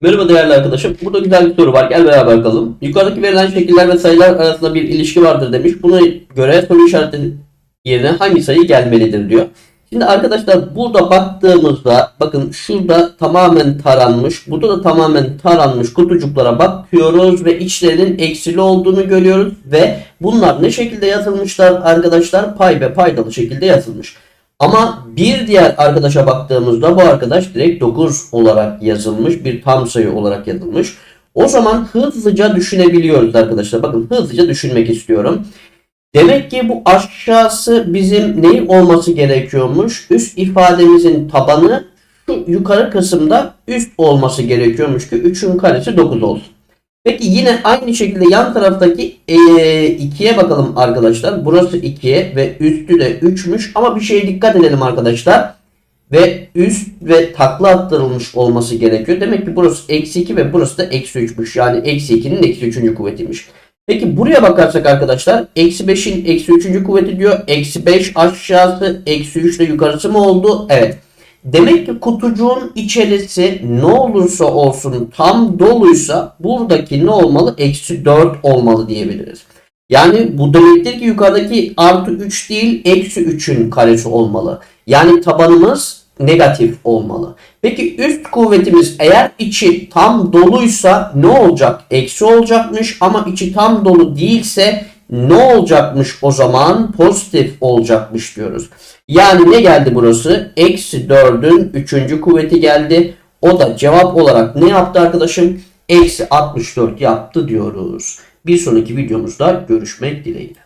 Merhaba değerli arkadaşım. Burada güzel bir soru var. Gel beraber bakalım. Yukarıdaki verilen şekiller ve sayılar arasında bir ilişki vardır demiş. Buna göre soru işareti yerine hangi sayı gelmelidir diyor. Şimdi arkadaşlar burada baktığımızda bakın şurada tamamen taranmış. Burada da tamamen taranmış kutucuklara bakıyoruz ve içlerinin eksili olduğunu görüyoruz ve bunlar ne şekilde yazılmışlar arkadaşlar? Pay ve paydalı şekilde yazılmış. Ama bir diğer arkadaşa baktığımızda bu arkadaş direkt 9 olarak yazılmış. Bir tam sayı olarak yazılmış. O zaman hızlıca düşünebiliyoruz arkadaşlar. Bakın hızlıca düşünmek istiyorum. Demek ki bu aşağısı bizim neyi olması gerekiyormuş? Üst ifademizin tabanı şu yukarı kısımda üst olması gerekiyormuş ki 3'ün karesi 9 olsun. Peki yine aynı şekilde yan taraftaki 2'ye bakalım arkadaşlar. Burası 2'ye ve üstü de 3'müş ama bir şeye dikkat edelim arkadaşlar. Ve üst ve takla attırılmış olması gerekiyor. Demek ki burası eksi 2 ve burası da eksi 3'müş. Yani eksi 2'nin eksi 3. kuvvetiymiş. Peki buraya bakarsak arkadaşlar eksi 5'in eksi 3. kuvveti diyor. Eksi 5 aşağısı eksi 3 de yukarısı mı oldu? Evet. Demek ki kutucuğun içerisi ne olursa olsun tam doluysa buradaki ne olmalı? Eksi 4 olmalı diyebiliriz. Yani bu demektir ki yukarıdaki artı 3 değil eksi 3'ün karesi olmalı. Yani tabanımız negatif olmalı. Peki üst kuvvetimiz eğer içi tam doluysa ne olacak? Eksi olacakmış ama içi tam dolu değilse ne olacakmış o zaman? Pozitif olacakmış diyoruz. Yani ne geldi burası? Eksi 4'ün 3. kuvveti geldi. O da cevap olarak ne yaptı arkadaşım? Eksi 64 yaptı diyoruz. Bir sonraki videomuzda görüşmek dileğiyle.